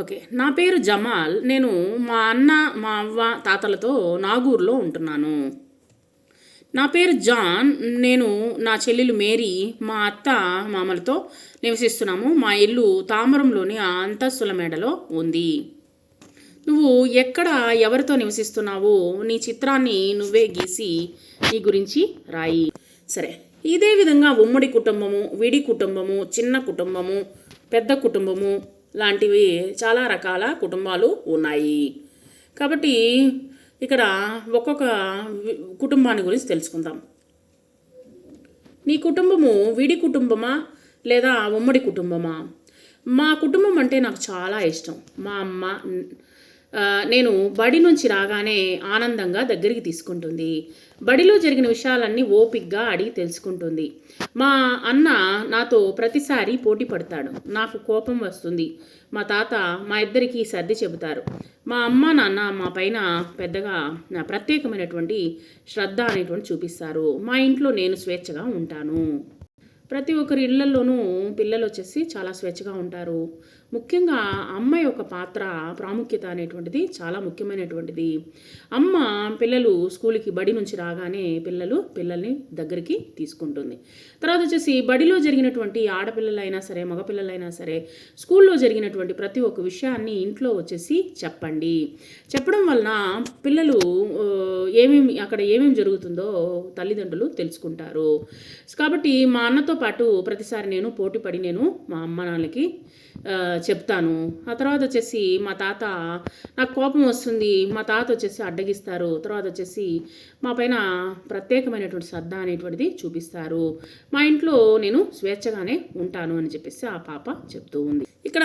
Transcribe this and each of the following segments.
Okay. నా పేరు జమాల్. నేను మా అన్న మా అవ్వ తాతలతో నాగూర్లో ఉంటున్నాను. నా పేరు జాన్. నేను నా చెల్లెలు మేరీ మా అత్త మామలతో నివసిస్తున్నాము. మా ఇల్లు తామరంలోని అంతస్తుల మేడలో ఉంది. నువ్వు ఎక్కడ ఎవరితో నివసిస్తున్నావో? నీ చిత్రాన్ని నువ్వే గీసి నీ గురించి రాయి. సరే. ఇదే విధంగా ఉమ్మడి కుటుంబము విడి కుటుంబము చిన్న కుటుంబము పెద్ద కుటుంబము లాంటివి చాలా రకాల కుటుంబాలు ఉన్నాయి. కాబట్టి ఇక్కడ ఒక్కొక్క కుటుంబాన్ని గురించి తెలుసుకుందాం. నీ కుటుంబము విడి కుటుంబమా? లేదా ఉమ్మడి కుటుంబమా? మా కుటుంబం అంటే నాకు చాలా ఇష్టం. మా అమ్మ నేను బడి నుంచి రాగానే ఆనందంగా దగ్గరికి తీసుకుంటుంది. బడిలో జరిగిన విషయాలన్నీ ఓపిక్గా అడిగి తెలుసుకుంటుంది. మా అన్న నాతో ప్రతిసారి పోటీ పడతాడు. నాకు కోపం వస్తుంది. మా తాత మా ఇద్దరికి సర్ది చెబుతారు. మా అమ్మ నాన్న మా పైన పెద్దగా నా ప్రత్యేకమైనటువంటి శ్రద్ధ అనేటువంటి చూపిస్తారు. మా ఇంట్లో నేను స్వేచ్ఛగా ఉంటాను. ప్రతి ఒక్కరి ఇళ్ళలోనూ పిల్లలు వచ్చేసి చాలా స్వేచ్ఛగా ఉంటారు. ముఖ్యంగా అమ్మ యొక్క పాత్ర ప్రాముఖ్యత అనేటువంటిది చాలా ముఖ్యమైనటువంటిది. అమ్మ పిల్లలు స్కూల్కి బడి నుంచి రాగానే పిల్లలు పిల్లల్ని దగ్గరికి తీసుకుంటుంది. తర్వాత వచ్చేసి బడిలో జరిగినటువంటి ఆడపిల్లలైనా సరే మగపిల్లలైనా సరే స్కూల్లో జరిగినటువంటి ప్రతి ఒక్క విషయాన్ని ఇంట్లో వచ్చేసి చెప్పండి. చెప్పడం వలన పిల్లలు ఏమేమి అక్కడ ఏమేమి జరుగుతుందో తల్లిదండ్రులు తెలుసుకుంటారు. కాబట్టి మా అన్నతో పాటు ప్రతిసారి నేను పోటీ పడి నేను మా అమ్మ నాన్నకి చెప్తాను. ఆ తర్వాత వచ్చేసి మా తాత నాకు కోపం వస్తుంది. మా తాత వచ్చేసి అడ్డగిస్తారు. తర్వాత వచ్చేసి మా పైన ప్రత్యేకమైనటువంటి శ్రద్ధ అనేటువంటిది చూపిస్తారు. మా ఇంట్లో నేను స్వేచ్ఛగానే ఉంటాను అని చెప్పేసి ఆ పాప చెప్తూ ఉంది. ఇక్కడ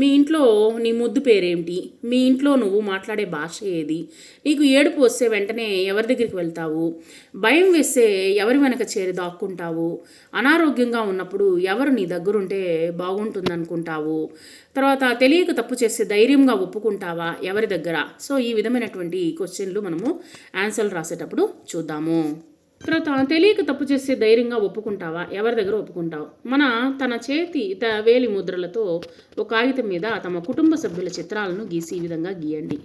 మీ ఇంట్లో నీ ముద్దు పేరేమిటి? మీ ఇంట్లో నువ్వు మాట్లాడే భాష ఏది? నీకు ఏడుపు వస్తే వెంటనే ఎవరి దగ్గరికి వెళ్తావు? భయం వేస్తే ఎవరి వెనక చేరి దాక్కుంటావు? అనారోగ్యంగా ఉన్నప్పుడు ఎవరు నీ దగ్గరుంటే బాగుంటుంది అనుకుంటావు తర్వాత తెలియక తప్పు చేస్తే ధైర్యంగా ఒప్పుకుంటావా ఎవరి దగ్గర? సో ఈ విధమైనటువంటి క్వశ్చన్లు మనము ఆన్సర్లు రాసేటప్పుడు చూద్దాము. తర్వాత తెలియక తప్పు చేస్తే ధైర్యంగా ఒప్పుకుంటావా? ఎవరి దగ్గర ఒప్పుకుంటావు? మన తన చేతి త వేలి ముద్రలతో ఒక కాగితం మీద తమ కుటుంబ సభ్యుల చిత్రాలను గీసి ఈ విధంగా గీయండి.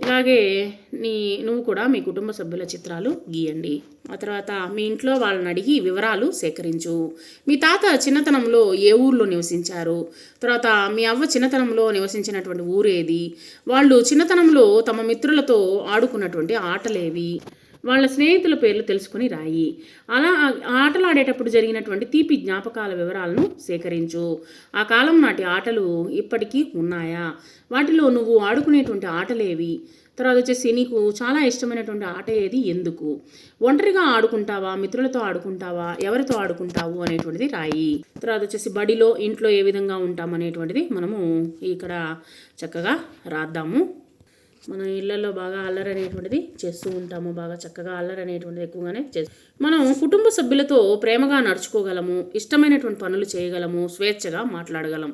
ఇలాగే నీ నువ్వు కూడా మీ కుటుంబ సభ్యుల చిత్రాలు గీయండి. ఆ తర్వాత మీ ఇంట్లో వాళ్ళని అడిగి వివరాలు సేకరించు. మీ తాత చిన్నతనంలో ఏ ఊర్లో నివసించారు? తర్వాత మీ అవ్వ చిన్నతనంలో నివసించినటువంటి ఊరేది? వాళ్ళు చిన్నతనంలో తమ మిత్రులతో ఆడుకున్నటువంటి ఆటలేవి? వాళ్ళ స్నేహితుల పేర్లు తెలుసుకుని రాయి. అలా ఆ ఆటలు ఆడేటప్పుడు జరిగినటువంటి తీపి జ్ఞాపకాల వివరాలను సేకరించు. ఆ కాలం నాటి ఆటలు ఇప్పటికీ ఉన్నాయా? వాటిలో నువ్వు ఆడుకునేటువంటి ఆటలేవి? తర్వాత వచ్చేసి నీకు చాలా ఇష్టమైనటువంటి ఆట ఏది? ఎందుకు? ఒంటరిగా ఆడుకుంటావా? మిత్రులతో ఆడుకుంటావా? ఎవరితో ఆడుకుంటావు? అనేటువంటిది రాయి. తర్వాత వచ్చేసి బడిలో ఇంట్లో ఏ విధంగా ఉంటాం? అనేటువంటిది మనము ఇక్కడ చక్కగా రాద్దాము. మన ఇళ్ళలో బాగా అల్లరి అనేటువంటిది చేస్తూ ఉంటాము బాగా చక్కగా అల్లరి అనేటువంటిది ఎక్కువగానే చేస్తాం మనం కుటుంబ సభ్యులతో ప్రేమగా నడుచుకోగలము ఇష్టమైనటువంటి పనులు చేయగలము స్వేచ్ఛగా మాట్లాడగలం.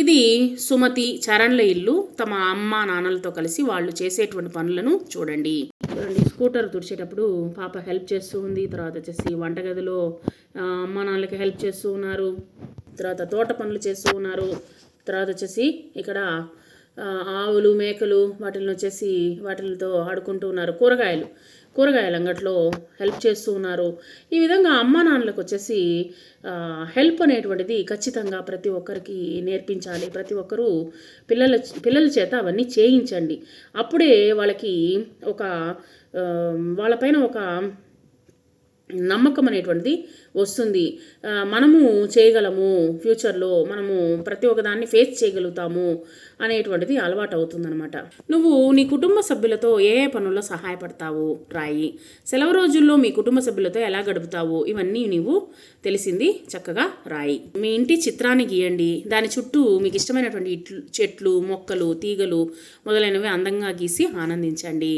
ఇది సుమతి చరణ్ల ఇల్లు తమ అమ్మ నాన్నలతో కలిసి వాళ్ళు చేసేటువంటి పనులను చూడండి. చూడండి స్కూటర్ తుడిచేటప్పుడు పాప హెల్ప్ చేస్తూ ఉంది తర్వాత వచ్చేసి వంటగదిలో అమ్మ నాన్నలకి హెల్ప్ చేస్తూ ఉన్నారు తర్వాత తోట పనులు చేస్తూ ఉన్నారు తర్వాత వచ్చేసి ఇక్కడ ఆవులు మేకలు వాటిని వచ్చేసి వాటితో ఆడుకుంటూ ఉన్నారు. కూరగాయలు. కూరగాయల అంగట్లో హెల్ప్ చేస్తూ ఉన్నారు. ఈ విధంగా అమ్మా నాన్నలకు వచ్చేసి హెల్ప్ అనేటువంటిది ఖచ్చితంగా ప్రతి ఒక్కరికి నేర్పించాలి. ప్రతి ఒక్కరూ పిల్లల పిల్లల చేత అవన్నీ చేయించండి. అప్పుడే వాళ్ళకి ఒక వాళ్ళపైన ఒక నమ్మకం అనేటువంటిది వస్తుంది. మనము చేయగలము ఫ్యూచర్లో మనము ప్రతి ఒక్కదాన్ని ఫేస్ చేయగలుగుతాము అనేటువంటిది అలవాటు అవుతుందన్నమాట. నువ్వు నీ కుటుంబ సభ్యులతో ఏ ఏ పనుల్లో సహాయపడతావు? రాయి. సెలవు రోజుల్లో మీ కుటుంబ సభ్యులతో ఎలా గడుపుతావు? ఇవన్నీ నీవు తెలిసింది చక్కగా రాయి. మీ ఇంటి చిత్రాన్ని గీయండి. దాని చుట్టూ మీకు ఇష్టమైనటువంటి ఇట్లు చెట్లు మొక్కలు తీగలు మొదలైనవి అందంగా గీసి ఆనందించండి.